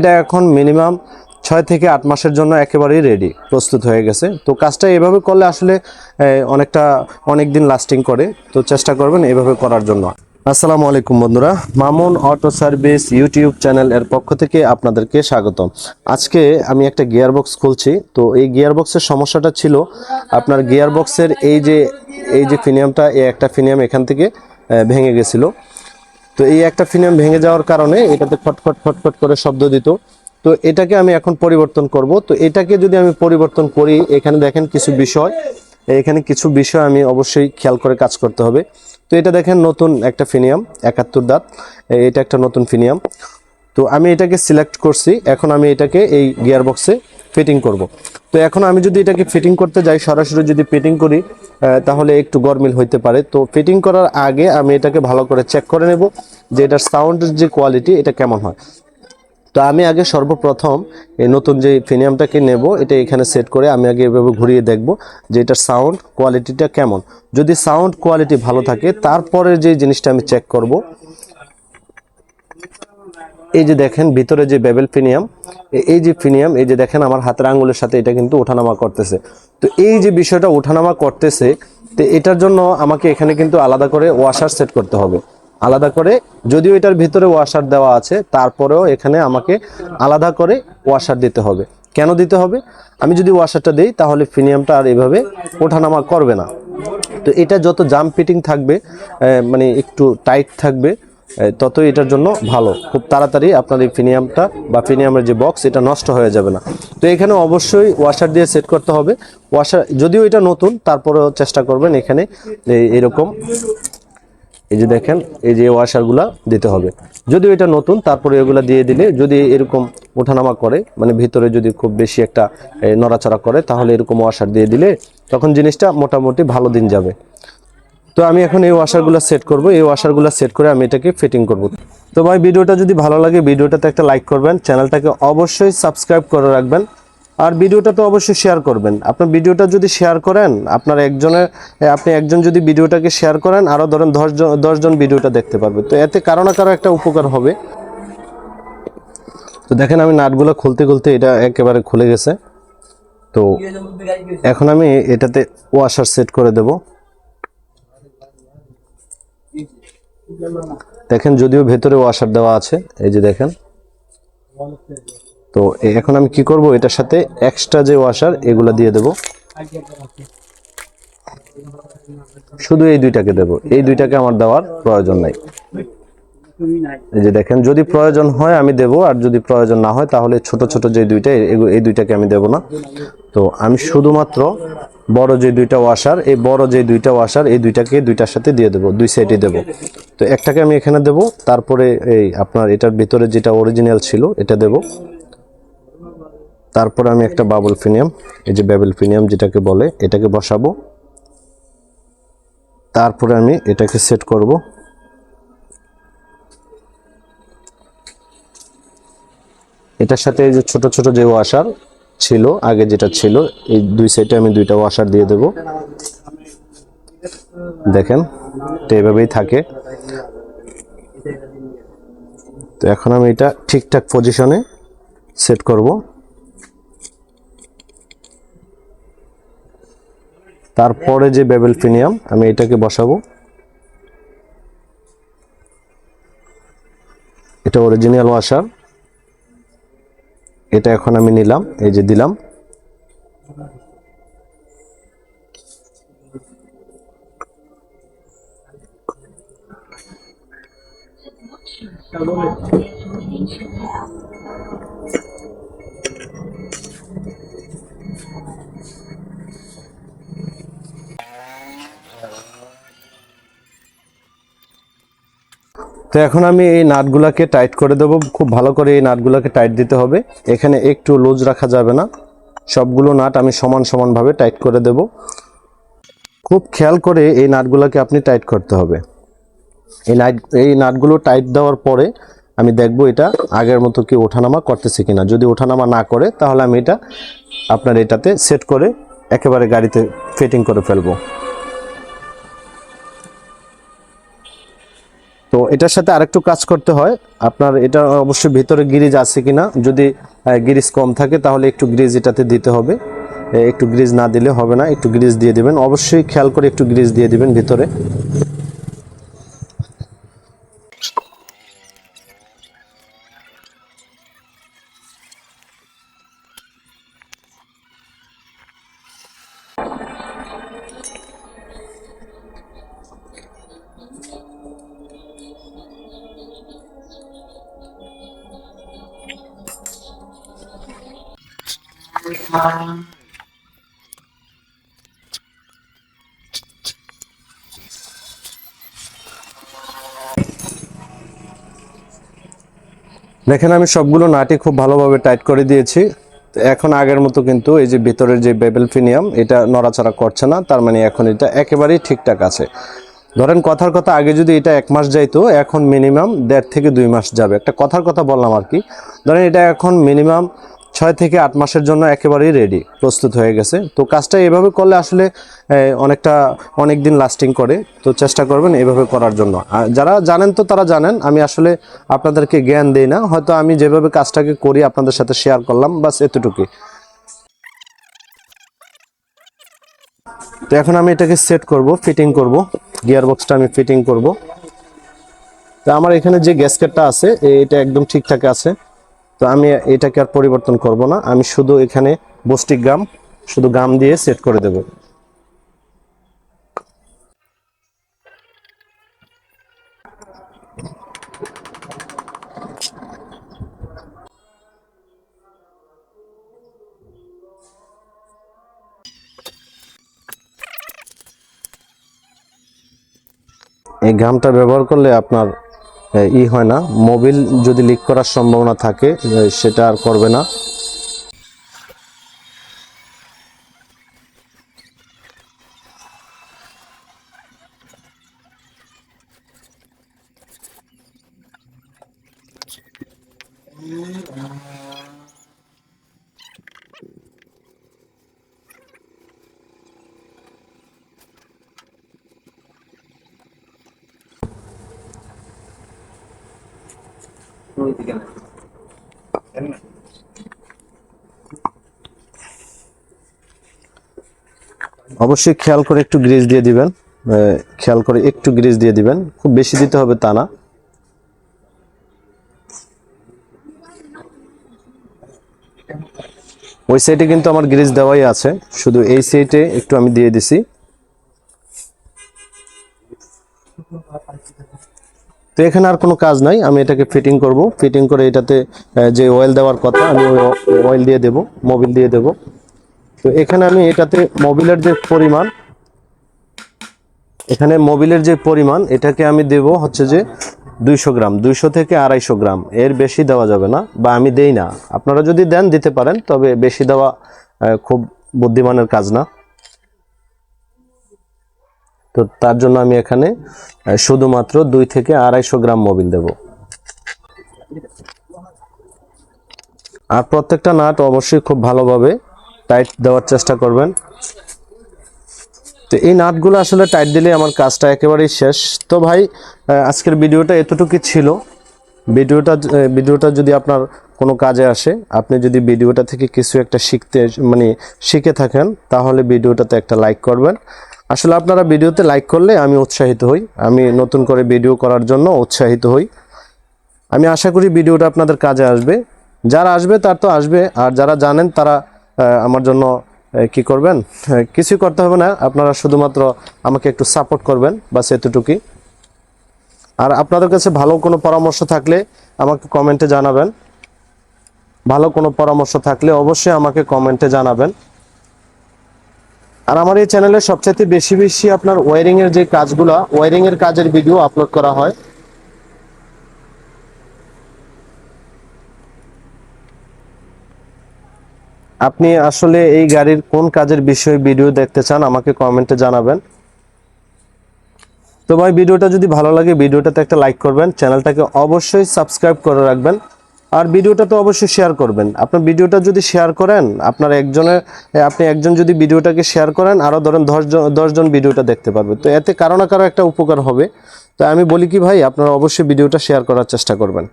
এটা এখন মিনিমাম ছয় থেকে আট মাসের জন্য একেবারেই রেডি প্রস্তুত হয়ে গেছে। তো কাজটা এভাবে করলে আসলে অনেকটা অনেক দিন লাস্টিং করে। তো চেষ্টা করবেন এভাবে করার জন্য। আসসালামু আলাইকুম বন্ধুরা, Mamun auto service YouTube channel এর পক্ষ থেকে আপনাদেরকে স্বাগতম। আজকে আমি একটা গিয়ার বক্স খুলছি। তো এই গিয়ার বক্সের সমস্যাটা ছিল, আপনার গিয়ার বক্সের এই যে এই যে ফিনিয়ামটা, এই একটা ফিনিয়াম এখান থেকে ভেঙে গেছিল। তো এই একটা ফিনাম ভেঙে যাওয়ার কারণে এটাতে খটখট খটখট করে শব্দ দিত। তো এটাকে আমি এখন পরিবর্তন করব। তো এটাকে যদি আমি পরিবর্তন করি, এখানে দেখেন কিছু বিষয়। এখানে কিছু বিষয় আমি অবশ্যই খেয়াল করে কাজ করতে হবে। তো এটা দেখেন নতুন একটা ফিনিয়াম, একাত্তর দাঁত। এটা একটা নতুন ফিনিয়াম। তো আমি এটাকে সিলেক্ট করছি। এখন আমি এটাকে এই গিয়ার বক্সে ফিটিং করব। তো এখন আমি যদি এটাকে ফিটিং করতে যাই, সরাসরি যদি ফিটিং করি তাহলে একটু গরমিল হইতে পারে। তো ফিটিং করার আগে আমি এটাকে ভালো করে চেক করে নেব যে এটার সাউন্ডের যে কোয়ালিটি এটা কেমন হয়। তো আমি আগে সর্বপ্রথম এই নতুন যে ফিনিয়ামটাকে নেব, এটা এখানে সেট করে আমি আগে এভাবে ঘুরিয়ে দেখব যে এটার সাউন্ড কোয়ালিটিটা কেমন। যদি সাউন্ড কোয়ালিটি ভালো থাকে, তারপরে যে জিনিসটা আমি চেক করব এই যে দেখেন, ভিতরে যে বেবেল ফিনিয়াম এই যে ফিনিয়াম এই যে দেখেন আমার হাতের আঙ্গুলের সাথে এটা কিন্তু ওঠানামা করতেছে। তো এই যে বিষয়টা ওঠানামা করতেছে, তো এটার জন্য আমাকে এখানে কিন্তু আলাদা করে ওয়াশার সেট করতে হবে। আলাদা করে, যদিও এটার ভিতরে ওয়াশার দেওয়া আছে, তারপরেও এখানে আমাকে আলাদা করে ওয়াশার দিতে হবে। কেন দিতে হবে? আমি যদি ওয়াশারটা দিই, তাহলে ফিনিয়ামটা আর এভাবে ওঠানামা করবে না। তো এটা যত জাম্প ফিটিং থাকবে মানে একটু টাইট থাকবে ততই এটার জন্য ভালো। খুব তাড়াতাড়ি আপনার এই ফিনিয়ামটা বা ফিনিয়ামের যে বক্স, এটা নষ্ট হয়ে যাবে না। তো এখানে অবশ্যই ওয়াশার দিয়ে সেট করতে হবে। ওয়াশার, যদিও এটা নতুন, তারপরেও চেষ্টা করবেন এখানে এরকম। এই যে দেখেন, এই যে ওয়াশারগুলা দিতে হবে। যদিও এটা নতুন, তারপরে এগুলা দিয়ে দিলে যদি এরকম ওঠানামা করে মানে ভিতরে যদি খুব বেশি একটা নড়াচড়া করে, তাহলে এরকম ওয়াশার দিয়ে দিলে তখন জিনিসটা মোটামুটি ভালো দিন যাবে। তো আমি এখন এই ওয়াশারগুলো সেট করব। এই ওয়াশারগুলো সেট করে আমি এটাকে ফিটিং করব। তো ভাই, ভিডিওটা যদি ভালো লাগে, ভিডিওটাতে একটা লাইক করবেন, চ্যানেলটাকে অবশ্যই সাবস্ক্রাইব করে রাখবেন। আর ভিডিওটা তো অবশ্যই শেয়ার করবেন। আপনার ভিডিওটা যদি শেয়ার করেন, আপনার একজনের আপনি একজন যদি ভিডিওটাকে শেয়ার করেন আরও ধরেন দশজন দশজন ভিডিওটা দেখতে পারবে। তো এতে কারও না কারও একটা উপকার হবে। তো দেখেন আমি নাটগুলো খুলতে খুলতে এটা একেবারে খুলে গেছে। তো এখন আমি এটাতে ওয়াশার সেট করে দেবো। দেখেন, যদিও ভেতরে ওয়াশার দেওয়া আছে, এই যে দেখেন। তো এখন আমি কি করব? এটার সাথে এক্সট্রা যে ওয়াশার এগুলো দিয়ে দেব। শুধু এই দুইটাকে দেব। এই দুইটাকে আমার দেওয়ার প্রয়োজন নাই। যে দেখেন, যদি প্রয়োজন হয় আমি দেব, আর যদি প্রয়োজন না হয় তাহলে ছোট ছোট যে দুইটা এই দুইটাকে আমি দেব না। তো আমি শুধুমাত্র বড় যে দুইটা ওয়াশার এই বড় যে দুইটা ওয়াশার এই দুইটাকে দুইটার সাথে দিয়ে দেব, দুই সাইডে দেব। তো একটাকে আমি এখানে দেব, তারপরে এই আপনার এটার ভিতরে যেটা অরিজিনাল ছিল, এটা দেব। তারপরে আমি একটা বাবল ফিনিয়াম এই যে ব্যাবেল ফিনিয়াম যেটাকে বলে, এটাকে বসাবো। তারপরে আমি এটাকে সেট করব। এটার সাথে যে ছোট ছোট যে ওয়াশার ছিল, আগে যেটা ছিল, এই দুই সাইডে আমি দুইটা ওয়াশার দিয়ে দেব। দেখেন, তো এভাবেই থাকে। তো এখন আমি এটা ঠিকঠাক পজিশনে সেট করব। তারপরে যে বেবেল ফিনিয়াম আমি এটাকে বসাবো। এটা অরিজিনাল ওয়াশার এটা এখন আমি নিলাম এই যে দিলাম। তো এখন আমি এই নাটগুলাকে টাইট করে দেবো। খুব ভালো করে এই নাটগুলাকে টাইট দিতে হবে। এখানে একটু লুজ রাখা যাবে না। সবগুলো নাট আমি সমান সমানভাবে টাইট করে দেব। খুব খেয়াল করে এই নাটগুলোকে আপনি টাইট করতে হবে। এই নাট এই নাটগুলো টাইট দেওয়ার পরে আমি দেখব এটা আগের মতো কি ওঠানামা করতেছে কিনা। যদি ওঠানামা না করে, তাহলে আমি এটা আপনার এটাতে সেট করে একেবারে গাড়িতে ফিটিং করে ফেলব। তো এটার সাথে আরেকটু কাজ করতে হয়। আপনার এটা অবশ্যই ভিতরে গ্রিজ আছে কিনা, যদি গ্রিজ কম থাকে তাহলে একটু গ্রিজ এটাতে দিতে হবে। একটু গ্রিজ না দিলে হবে না, একটু গ্রিজ দিয়ে দেবেন। অবশ্যই খেয়াল করে একটু গ্রিজ দিয়ে দেবেন ভিতরে। দেখেন, আমি সবগুলো নাটি খুব ভালোভাবে টাইট করে দিয়েছি। এখন আগের মতো কিন্তু এই যে ভিতরের যে বেবেল ফিনিয়াম, এটা নড়াচড়া করছে না। তার মানে এখন এটা একেবারেই ঠিকঠাক আছে। ধরেন, কথার কথা আগে যদি এটা এক মাস যাইতো, এখন মিনিমাম দেড় থেকে দুই মাস যাবে। একটা কথার কথা বললাম আর কি। ধরেন, এটা এখন মিনিমাম ছয় থেকে আট মাসের জন্য একেবারেই রেডি প্রস্তুত হয়ে গেছে। তো কাজটা এভাবে করলে আসলে অনেকটা অনেক দিন লাস্টিং করে। তো চেষ্টা করবেন এভাবে করার জন্য। যারা জানেন তো তারা জানেন, আমি আসলে আপনাদেরকে জ্ঞান দেই না। হয়তো আমি যেভাবে কাজটাকে করি আপনাদের সাথে শেয়ার করলাম, বাস এতটুকুই তো এখন আমি এটাকে সেট করব ফিটিং করব। গিয়ার বক্সটা আমি ফিটিং করব। তো আমার এখানে যে গ্যাসকেটটা আছে এটা একদম ঠিকঠাক আছে। তো আমি এটাকে আর পরিবর্তন করব না। আমি শুধু এখানে বস্টিক গাম, শুধু গাম দিয়ে সেট করে দেব। এই গামটা ব্যবহার করলে আপনার ই হয় না। মোবিল যদি লিক করার সম্ভাবনা থাকে সেটা আর করবে না। অবশ্যই খেয়াল করে একটু গ্রিজ দিয়ে দিবেন। খেয়াল করে একটু গ্রিজ দিয়ে দিবেন। খুব বেশি দিতে হবে তা না। ওই সাইডে কিন্তু আমার গ্রিজ দেওয়াই আছে। শুধু এই সাইডে একটু আমি দিয়ে দিছি। তো এখানে আর কোনো কাজ নাই, আমি এটাকে ফিটিং করব। ফিটিং করে এটাতে যে অয়েল দেওয়ার কথা, আমি অয়েল দিয়ে দেব মোবিল দিয়ে দেব। তো এখানে আমি এটাতে মোবিলের যে পরিমাণ, এখানে মোবিলের যে পরিমাণ, এটাকে আমি দেব হচ্ছে যে দুইশো গ্রাম, দুইশো থেকে আড়াইশো গ্রাম। এর বেশি দেওয়া যাবে না, বা আমি দেই না। আপনারা যদি দেন, দিতে পারেন, তবে বেশি দেওয়া খুব বুদ্ধিমানের কাজ না। তো তার জন্য আমি এখানে শুধুমাত্র দুই থেকে আড়াইশো গ্রাম মোবিল দেব। আর প্রত্যেকটা নাট অবশ্যই খুব ভালোভাবে টাইট দেওয়ার চেষ্টা করবেন। তো এই নাটগুলো আসলে টাইট দিলে আমার কাজটা একেবারেই শেষ। তো ভাই আজকের ভিডিওটা এতটুকু ছিল। ভিডিওটা ভিডিওটা যদি আপনার কোনো কাজে আসে, আপনি যদি ভিডিওটা থেকে কিছু একটা শিখতে মানে শিখে থাকেন, তাহলে ভিডিওটাতে একটা লাইক করবেন। আসলে আপনারা ভিডিওতে লাইক করলে আমি উৎসাহিত হই। আমি নতুন করে ভিডিও করার জন্য উৎসাহিত হই। আমি আশা করি ভিডিওটা আপনাদের কাজে আসবে। যারা আসবে তার তো আসবে, আর যারা জানেন তারা আমার জন্য কি করবেন? কিছুই করতে হবে না। আপনারা শুধুমাত্র আমাকে একটু সাপোর্ট করবেন বা এতটুকুই। আর আপনাদের কাছে ভালো কোনো পরামর্শ থাকলে আমাকে কমেন্টে জানাবেন। ভালো কোনো পরামর্শ থাকলে অবশ্যই আমাকে কমেন্টে জানাবেন। আর আমার এই চ্যানেলে সবচেয়ে বেশি বেশি আপনার ওয়ারিং এর যে কাজগুলো ওয়ারিং এর কাজের ভিডিও আপলোড করা হয়। আপনি আসলে এই গাড়ির কোন কাজের বিষয়ে ভিডিও দেখতে চান, আমাকে কমেন্টে জানাবেন। তো ভাই ভিডিওটা যদি ভালো লাগে ভিডিওটাতে একটা লাইক করবেন চ্যানেলটাকে অবশ্যই সাবস্ক্রাইব করে রাখবেন। আর ভিডিওটা তো অবশ্যই শেয়ার করবেন। আপনার ভিডিওটা যদি শেয়ার করেন, আপনার একজনের, আপনি একজন যদি ভিডিওটাকে শেয়ার করেন আরও ধরেন দশজন দশজন ভিডিওটা দেখতে পারবে। তো এতে কারও না কারও একটা উপকার হবে। তো আমি বলি কি ভাই, আপনারা অবশ্যই ভিডিওটা শেয়ার করার চেষ্টা করবেন।